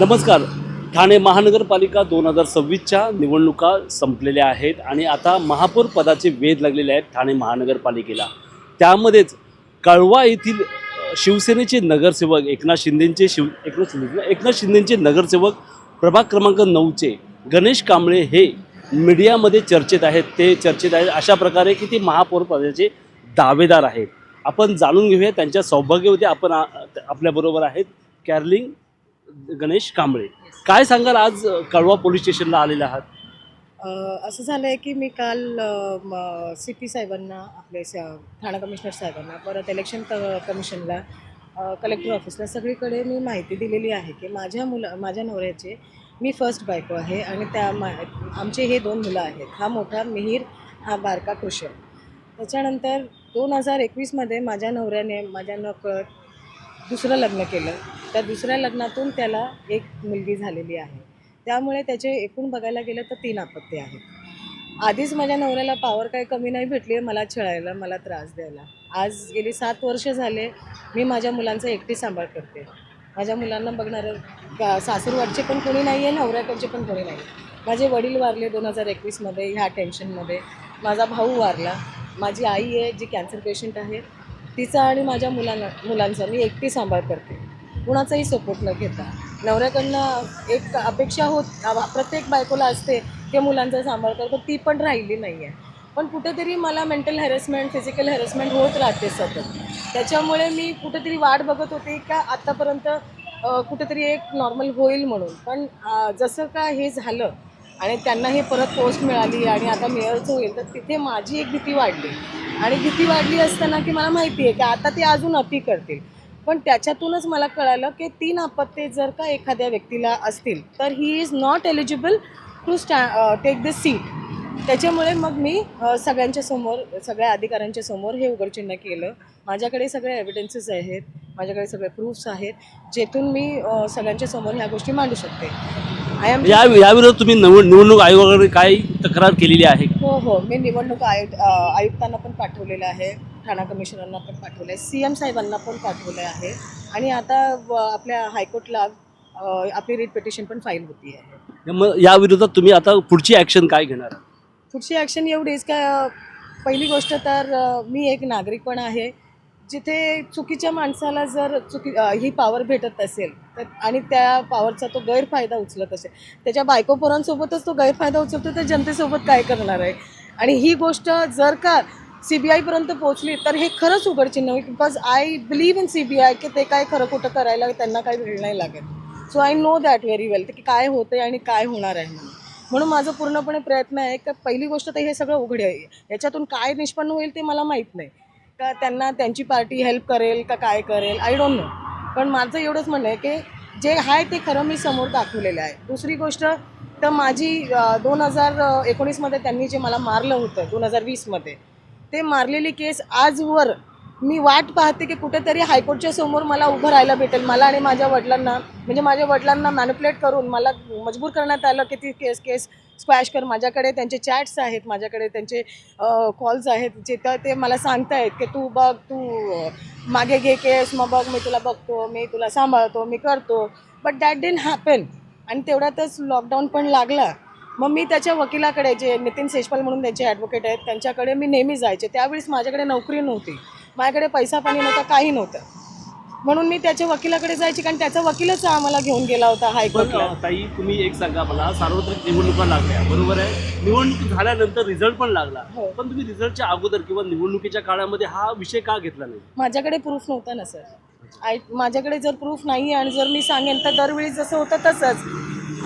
नमस्कार. ठाणे महानगरपालिका दोन हजार सव्वीसच्या निवडणुका संपलेल्या आहेत आणि आता महापौर पदाचे वेध लागलेले आहेत ठाणे महानगरपालिकेला. त्यामध्येच कळवा येथील शिवसेनेचे नगरसेवक एकनाथ शिंदेंचे शिव एकनाथ शिंदे एकनाथ शिंदेंचे नगरसेवक प्रभाग क्रमांक नऊचे गणेश कांबळे हे मीडियामध्ये चर्चेत आहेत. ते चर्चेत आहेत अशा प्रकारे की ते महापौर पदाचे दावेदार आहेत. आपण जाणून घेऊया त्यांच्या सौभाग्यवती आपण आपल्याबरोबर आहेत कॅरलिंग गणेश कांबळे काय सांगाल आज कळवा पोलीस स्टेशनला आलेले आहात? असं झालं आहे की मी काल सी पी साहेबांना आपले स ठाणा कमिशनर साहेबांना परत इलेक्शन क कमिशनला कलेक्टर ऑफिसला सगळीकडे मी माहिती दिलेली आहे की माझ्या मुलं माझ्या नवऱ्याचे मी फर्स्ट बायको आहे आणि त्या मा आमचे हे दोन मुलं आहेत. हा मोठा मिहीर हा बारका कुशल. त्याच्यानंतर दोन हजार एकवीसमध्ये माझ्या नवऱ्याने माझ्या नकळत दुसरं लग्न केलं. त्या दुसऱ्या लग्नातून त्याला एक मुलगी झालेली आहे. त्यामुळे त्याचे एकूण बघायला गेलं तर तीन आपत्ती आहेत. आधीच माझ्या नवऱ्याला पावर काही कमी नाही भेटली आहे मला छळायला मला त्रास द्यायला. आज गेली सात वर्ष झाले मी माझ्या मुलांचा एकटी सांभाळ करते. माझ्या मुलांना बघणारं का सासूरवाडचे पण कोणी नाही आहे नवऱ्याकडचे पण कोणी नाही माझे वडील वारले दोन हजार एकवीसमध्ये ह्या टेन्शनमध्ये माझा भाऊ वारला. माझी आई आहे जी कॅन्सर पेशंट आहे. तिचा आणि माझ्या मुलांना मुलांचा मी एकटी सांभाळ करते. कुणाचाही सपोर्ट न घेता. नवऱ्याकडनं एक अपेक्षा होत प्रत्येक बायकोला असते की मुलांचा सांभाळ करतो ती पण राहिली नाही आहे पण कुठेतरी मला मेंटल हॅरेसमेंट फिजिकल हॅरेसमेंट होत राहते सतत. त्याच्यामुळे मी कुठेतरी वाट बघत होते का आत्तापर्यंत कुठेतरी एक नॉर्मल होईल म्हणून. पण जसं का हे झालं आणि त्यांना हे परत पोस्ट मिळाली आणि आता मिळायचं होईल तर तिथे माझी एक भीती वाढली. आणि भीती वाढली असताना की मला माहिती आहे की आता ते अजून अति करतील. पण त्याच्यातूनच मला कळालं की तीन आपत्ते जर का एखाद्या व्यक्तीला असतील तर he is not eligible to स्टॅ take the seat त्याच्यामुळे मग मी सगळ्यांच्या समोर सगळ्या अधिकाऱ्यांच्या समोर हे उघडचिन्ह केलं. माझ्याकडे सगळे एव्हिडन्सेस आहेत माझ्याकडे सगळे प्रूफ्स आहेत जेथून मी सगळ्यांच्या समोर ह्या गोष्टी मांडू शकते. आय एम या याविरोधात तुम्ही नव निवडणूक आयोगाकडे काय तक्रार केलेली आहे? हो हो. मी निवडणूक आयुक्त अ, आयुक्तांना पण पाठवलेलं आहे. ठाणा कमिशनरना पण पाठवलं आहे सी एम साहेबांना पण पाठवलं आहे. आणि आता आपल्या हायकोर्टला आपली रिट पिटिशन पण फाईल होती आहे मग या विरोधात तुम्ही आता पुढची ॲक्शन काय घेणार? पुढची ॲक्शन एवढीच का पहिली गोष्ट तर मी एक नागरिक पण आहे. जिथे चुकीच्या माणसाला जर चुकी ही पॉवर भेटत असेल तर आणि त्या पॉवरचा तो गैरफायदा उचलत असेल त्याच्या बायकोपोरांसोबतच तो गैरफायदा उचलतो तर जनतेसोबत काय करणार आहे? आणि ही गोष्ट जर का सी बी आयपर्यंत पोहोचली तर हे खरंच उघडचिन्ह होईल because I believe in C B I की ते काय खरं खोटं करायला त्यांना काही वेळ नाही लागेल so I know that very well की काय होतं आणि काय होणार आहे म्हणून. म्हणून माझं पूर्णपणे प्रयत्न आहे की पहिली गोष्ट तर हे सगळं उघड आहे. याच्यातून काय निष्पन्न होईल ते मला माहीत नाही. का त्यांना त्यांची पार्टी हेल्प करेल का काय करेल आय डोंट नो पण माझं एवढंच म्हणणं आहे की जे आहे ते खरं मी समोर दाखवलेलं आहे. दुसरी गोष्ट तर माझी दोन हजार एकोणीसमध्ये त्यांनी जे मला मारलं होतं दोन हजार वीसमध्ये ते मारलेली केस आजवर मी वाट पाहते की कुठेतरी हायकोर्टच्या समोर मला उभं राहायला भेटेल. मला आणि माझ्या वडिलांना म्हणजे माझ्या वडिलांना मॅन्युपुलेट करून मला मजबूर करण्यात आलं की ती केस केस स्क्वॅश कर. माझ्याकडे त्यांचे चॅट्स आहेत माझ्याकडे त्यांचे कॉल्स आहेत जे ते मला सांगतायत की तू बघ तू मागे घे केस मग बघ मी तुला बघतो मी तुला सांभाळतो मी करतो. बट दॅट डिन हॅपन आणि तेवढ्यातच लॉकडाऊन पण लागला. मग मी त्याच्या वकिलाकडे जे नितीन सेशपाल म्हणून त्यांचे ॲडव्होकेट आहेत त्यांच्याकडे मी नेहमी जायचे. त्यावेळेस माझ्याकडे नोकरी नव्हती. माझ्याकडे पैसा पाणी नव्हता काही नव्हतं. म्हणून मी त्याच्या वकिलाकडे जायची कारण त्याचा वकीलच आम्हाला घेऊन गेला होता हायकोर्टला ताई तुम्ही एक सांगा मला सार्वत्रिक निवडणुका लागल्या बरोबर आहे? निवडणूक झाल्यानंतर रिझल्ट पण लागला. हो. पण तुम्ही रिझल्टच्या अगोदर किंवा निवडणुकीच्या काळामध्ये हा विषय का घेतला नाही? माझ्याकडे प्रूफ नव्हता ना सर आय माझ्याकडे जर प्रूफ नाही आणि जर मी सांगेन तर दरवेळी जसं होतं तसंच.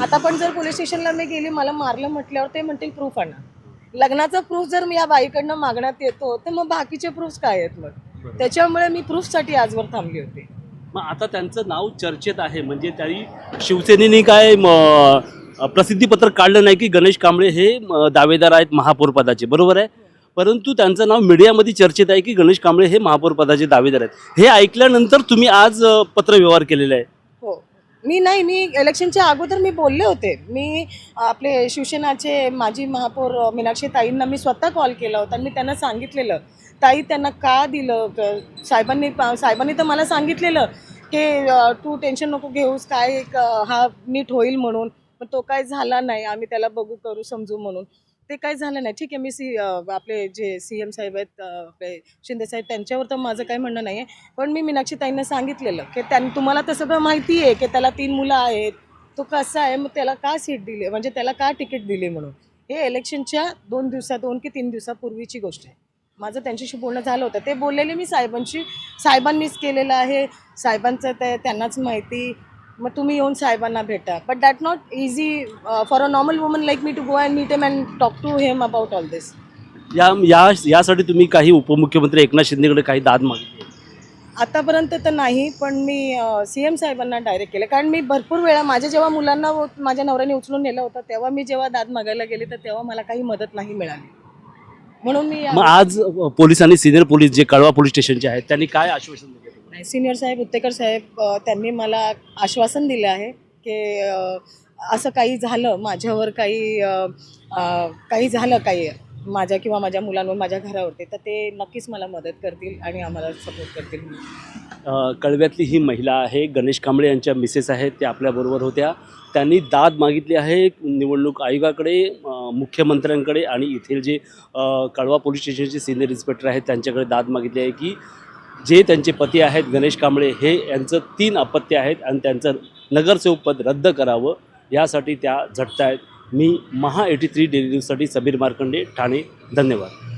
आता पण जर पोलीस स्टेशनला मी गेली मला मारलं म्हटल्यावर ते म्हणतील प्रूफ आणा. लग्नाचा प्रूफ जर मी या बाईकडनं मागण्यात येतो तर मग बाकीचे प्रूफ्स काय आहेत मग? त्याच्यामुळे मी प्रूफसाठी आजवर थांबली होती. मग आता त्यांचं नाव चर्चेत आहे म्हणजे त्याही शिवसेनेने काय म, अ, प्रसिद्धीपत्रक काढलं नाही की गणेश कांबळे हे दावेदार आहेत महापौर पदाचे. बरोबर आहे? परंतु त्यांचं नाव मीडियामध्ये चर्चेत आहे की गणेश कांबळे हे महापौर पदाचे दावेदार आहेत. हे ऐकल्यानंतर तुम्ही आज पत्रव्यवहार केलेला आहे. मी नाही मी इलेक्शनच्या अगोदर मी बोलले होते. मी आपले शिवसेनाचे माजी महापौर मीनाक्षी ताईंना मी स्वतः कॉल केला होता. आणि मी त्यांना सांगितलेलं. ताई त्यांना का दिलं? साहेबांनी साहेबांनी तर मला सांगितलेलं की तू टेन्शन नको घेऊस काय एक, हा नीट होईल म्हणून. पण तो काय झाला नाही आम्ही त्याला बघू करू समजू म्हणून. ते काय झालं नाही. ठीक आहे मी सी आपले जे सी एम साहेब आहेत आपले शिंदे साहेब त्यांच्यावर तर माझं काही म्हणणं नाही आहे पण मी मीनाक्षी ताईंना सांगितलेलं की त्यां तुम्हाला तर सगळं माहिती आहे की त्याला तीन मुलं आहेत. तो कसा आहे? मग त्याला का सीट दिली? म्हणजे त्याला का तिकीट दिली म्हणून? हे इलेक्शनच्या दोन दिवसा दोन की तीन दिवसापूर्वीची गोष्ट आहे. माझं त्यांच्याशी बोलणं झालं होतं. ते बोललेले मी साहेबांशी साहेबांनीच केलेलं आहे. साहेबांचं ते त्यांनाच माहिती. मग तुम्ही येऊन साहेबांना भेटा. But that not easy for a normal woman like me to go and meet him and talk to him about all this या या यासाठी तुम्ही काही उपमुख्यमंत्री एकनाथ शिंदेकडे काही दाद मागितली? आतापर्यंत तर नाही पण मी सी एम साहेबांना डायरेक्ट केलं. कारण मी भरपूर वेळा माझ्या जेव्हा मुलांना माझ्या नवऱ्याने उचलून नेलं होतं तेव्हा मी जेव्हा दाद मागायला गेले तर तेव्हा मला काही मदत नाही मिळाली. म्हणून मी मग आज पोलिसांनी सिनियर पोलीस जे कळवा पोलीस स्टेशनचे आहेत त्यांनी काय आश्वासन दिलं? नाही सिनियर साहेब उत्तेकर साहेब त्यांनी मला आश्वासन दिलं आहे की असं काही झालं माझ्यावर काही काही झालं काही माझ्या किंवा माझ्या मुलांवर माझ्या घरावरती तर ते नक्कीच मला मदत करतील आणि आम्हाला सपोर्ट करतील. कळव्यातली ही महिला आहे गणेश कांबळे यांच्या मिसेस आहेत त्या आपल्याबरोबर होत्या. त्यांनी दाद मागितली आहे निवडणूक आयोगाकडे मुख्यमंत्र्यांकडे आणि येथील जे कळवा पोलीस स्टेशनचे सिनियर इन्स्पेक्टर आहेत त्यांच्याकडे दाद मागितली आहे की जे त्यांचे पती आहेत गणेश कांबळे हे यांचं तीन अपत्य आहेत आणि त्यांचं नगरसेवक पद रद्द करावं यासाठी त्या झटत आहेत मी महा एटी थ्री डेली न्यूजसाठी सबीर मार्कंडे ठाणे. धन्यवाद.